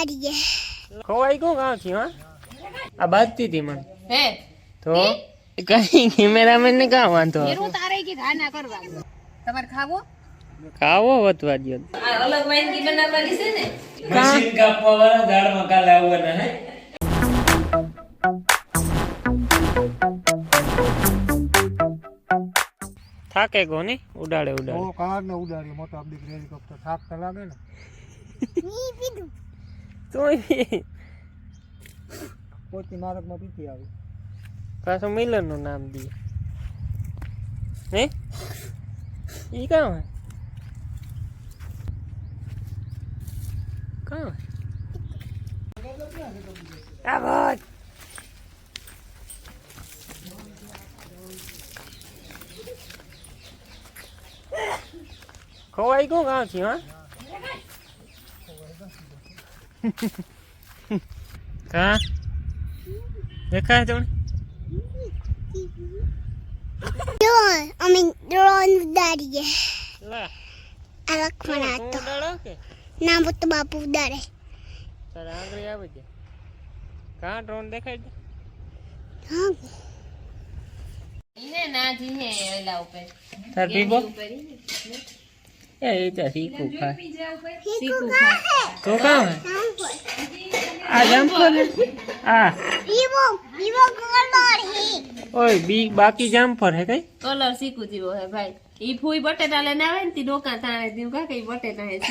ઉડાડીએ ખવાઈ ગયું કાં થી હા? આ બાજતી હતી મને. હે? તો કઈ કેમેરામેન ને કાં વાંધો આવે? તારે કી ધાના કરવા તમારે ખાવો? ખાવો વતવા દો આ અલગ વાનગી બનાવવાની છે ને? મશીન કાપવા વાળા દાળ મકા લાવવાના હે? થાકે કોની? ઉડાડે ઉડાડે. કાર ને ઉડાડી મોટો અબદીક હેલિકોપ્ટર થાક તો લાગે ને. ઈ પીધું તું પોતી માર્ગમાં પીતી આવી. પાછું મિલનનું નામ દી. હે? ઈ કામ હે કાં હે આ ભાઈ ખવાઈ ગયું કાં છે હા? કા દેખાય તમને? ડ્રોન અમે ડ્રોન ઉડાડીએ. લા. આ લખમણ તું હતો. ઉડાડો ના તો બાપુ ઉડાડે. તારે આંગળી આવે છે કા ડ્રોન દેખાય છે? હા. ઈને નાજી હે એલા ઉપર. તાર પીબો ઉપર એ એ તો શીખું ખા સીકુ ખા તો કામ આ જામફળ હે? આ. પીવો પીવો કલર હે ઓય બી બાકી જામફળ હે કઈ? કલર સીકુ જીવો હે ભાઈ. ઈ ફૂઈ બટેટા લઈને આવે ને તી ડોકા તાણે દીવ કા કઈ બટેટા હે દે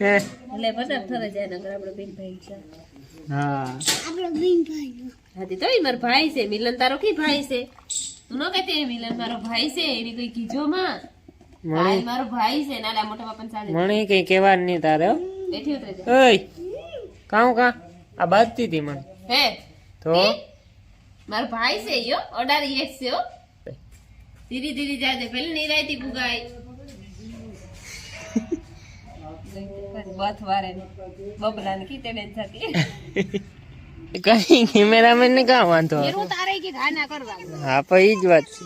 હે. એટલે બધા થરે જાય ને આપણે બેન ભાઈ છે. હા. આપણો બીન ભાઈ હાથી તો ઈ મારો ભાઈ છે. મિલન તારો કી ભાઈ છે? તું ન કહેતી મિલન મારો ભાઈ છે એની કોઈ કીજો માં ભાઈ મણી મારો ભાઈ છે નાલા મોટા બાપા સાથે મણી કઈ કહેવાનું નહીં તારે હો. બેઠી ઉતરે જા ઓય કાં કા આ બાજતી હતી મને હે તો મારો ભાઈ છે યો અડારી એક છે હો ધીરે ધીરે જાજે પેલી નિરાયતી પુગાય બથ વારે બબલા ને કીતેડે જ થતી કઈ કેમેરામેન ને કાં વાંધો હા પણ ઈ જ વાત છે.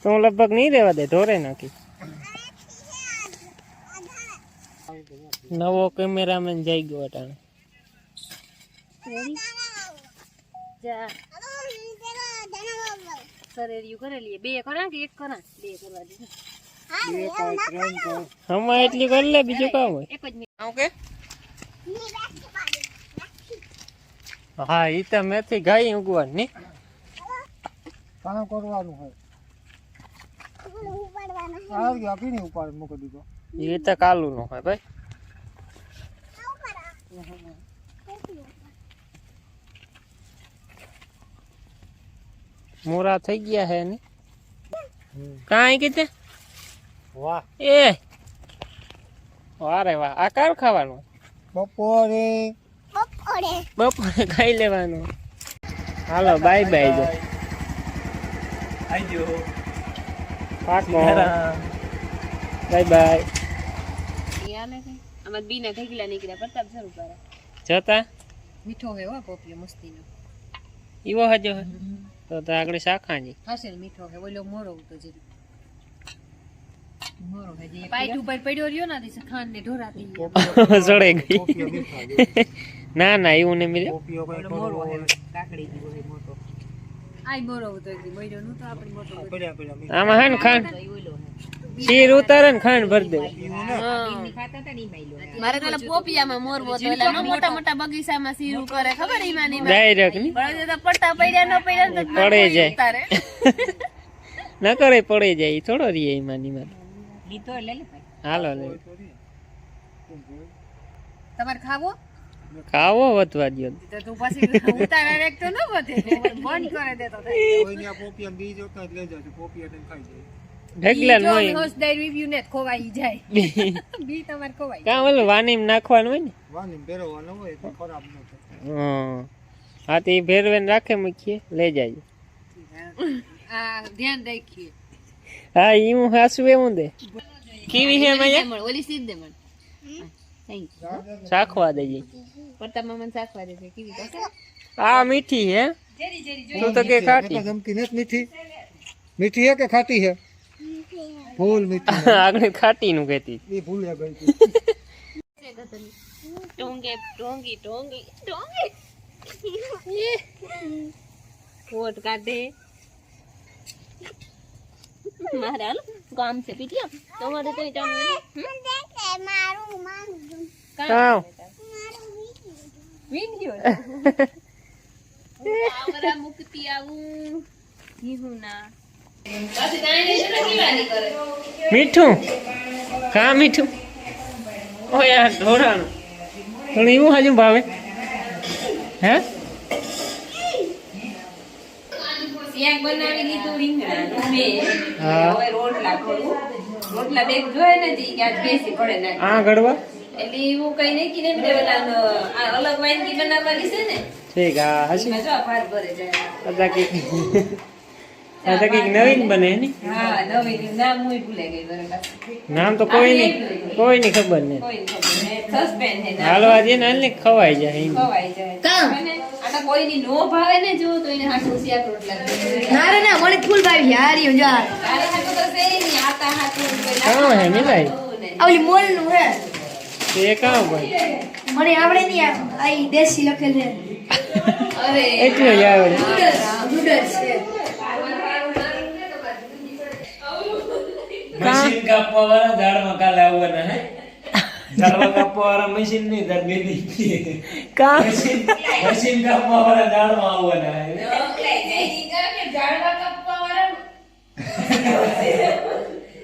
તો હું લગભગ નહીં રહેવા દે ઢોરે નાખી. નવો કેમેરામેન જઈ ગયો અટાણે. જા. શરીર યુ કરે લીએ બે કરા કે એક કરા બે કરવા દે. હમણાં એટલી કરી લે બીજું કામ હોય એક જ મિનિટ આવું કે હા ઈ તો મેથી ગાય ઉગવાની ની કામ કરવાનું હોય આ ગયા પીને ઉપાડ મૂકી દીધો ઈ તો કાલું નો હોય ભાઈ મોરા થઈ ગયા હે ને કાંઈ કીધે વાહ. એ. વારે વાહ. આ કાર ખાવાનું? બપોરે. બપોરે. બપોરે ખાઈ લેવાનું. હાલો બાય બાય જો. આવજો પાકો. બાય બાય આમાં બીના ઢગલા નીકળ્યા પ્રતાપ જરૂર કરે જતા? મીઠો હે હો પોપિયો મસ્તીનો. ઈવો હજો તો તો આગળ શાખાની હાસેલ ને મીઠો હે ઓલો મોરો તો જે મોરો હે જે પાઈટ ઉપર પડ્યો રહ્યો ના ખાન ને ઢોરાતી સડે ગઈ. ના ના એવું ને મિલે કોપીઓ કઈ ઓલો મોરો હે કાકડી જેવો મોટો. આઈ મોરો તો એક મહિનો નું તો આપણી મોટો પડ્યા પડ્યા આમાં હે ને હે શીર ઉતારે ને ખાંડ ભરી દે. મારે પેલા પોપિયામાં મોરવો તો એટલે મોટા મોટા બગીચામાં સીરું કરે ખબર ઈમાં ની ડાયરેક્ટની? બળદે તો પડતા પડ્યા ન પડ્યા તો પડે જાય. ન કરે પડે જાય થોડો રીએ ઈમાં ની માં લીધો લે લે ભાઈ. હાલો લે. તમારે ખાવો? ખાવો વધવા દ્યો. તો તું પછી ઉતારે રેક તો ન વધે. બંધ કરે દે તો આ પોપિયા બીજ હોતા લઈ જશે પોપિયા તેને ખાઈ જાય. ઢગલા નો હોસ દઈ રિવ્યુ ને ખોવાઈ જાય. બી. તમારે ખોવાઈ કાં ઓલું વાનીમ નાખવાનું હોય ને? વાનીમ હોય તો ખરાબ ન થાય. હા. તો ભેરવેન રાખે મૂકીએ. લઈ જાય આ ધ્યાન રાખીએ. હા ઈ હું હાસું એવું દે કેવી છે મજા ઓલી સીધ દે મને થેન્ક યુ શાખવા દઈએ પડતા મને શાકવા દે છે કેવી પાસે આ મીઠી હે જેરી જેરી તું તો કે ખાટી કાકા જમકી નથી મીઠી મીઠી હે કે ખાટી હે ફૂલ મીઠી આગળ ખાટી નું કહેતી એ ભૂલ્યા ગઈ હતી. ટોંગે ટોંગી ટોંગી ટોંગી વોટ કાઢે મારે હાલો કામ છે પીટીએમ તમારે નથી દેખે મારું માંગું કામ વિડિયો આવરા મુક્તિ આવું. ઘીહું ના પછી તાઈને જોડે કેવાની કરે. મીઠું? કા મીઠું? ઓ યાર પણ એવું હજુ ભાવે. હે? શાક બનાવી લીધું રીંગણાનું બે હવે રોટલા કરું. રોટલા બે જોયે નથી કે આજ બેસી પડે ના. આ ગડવા એટલે એવું કઈ નહીં કે ઓલા આ અલગ વાનગી બનાવવાની છે ને. ઠીક હા હસી જો ભાત ભરે જાય બધા કે બધા કંઈક નવીન બને ને? નામ હું ભૂલે ગઈ બરાબર નામ તો કોઈ નહીં કોઈ નહીં. ખબર નહીં. નહીં. હાલવા દે ને ખવાઈ જાય. ખવાઈ જાય. અને કોઈની નો ભાવે ને જો તો એને હાથું શિયાક રોટલા ના રે ના મને ફૂલ ભાવી હારી હું તારે હાથું તો છે ય નહીં, આતા હાથું કોઈ હે મિલાઈ? લાગતું ને. ઓલી મોલનું. હે. તે કામ ભાઈ? મને આવડે નહીં આ આ દેશી લખેલ છે. અરે એટલું આવડે. નૂડલ્સ નૂડલ્સ છે. મશીન કાપવા વાળા ઝાડમાં કાલે આવવાના ઝાડવા કાપવા વાળા મશીન નહીં તાર બેબી કામ મશીન કાપવા વાળા ઝાડમાં આવવાના ઝાડવા કાપવા વાળા-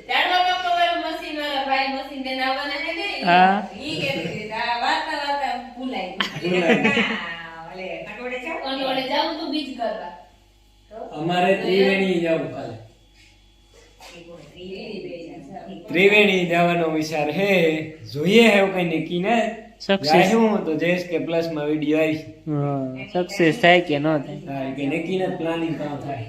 ઝાડવા કાપવા વાળા મશીન વાળા ભાઈ મશીન લઈને આવવાના છે ને? હા. ઈ કહેતી હતી, આ વાર્તા વાર્તા ભૂલાઈ ગઈ. ઓલે ઓલે જાઉં તું બીજ કરવા. અમારે ત્રિવેણી જવું. ત્રિવેણી જવાનો વિચાર હે જોઈએ હે કઈ નક્કી ને. સક્સેસ હું તો જયેશ કે પ્લસમાં વીડિયો આવી સક્સેસ થાય કે ન થાય? કે નક્કી ને પ્લાનિંગ કામ થાય.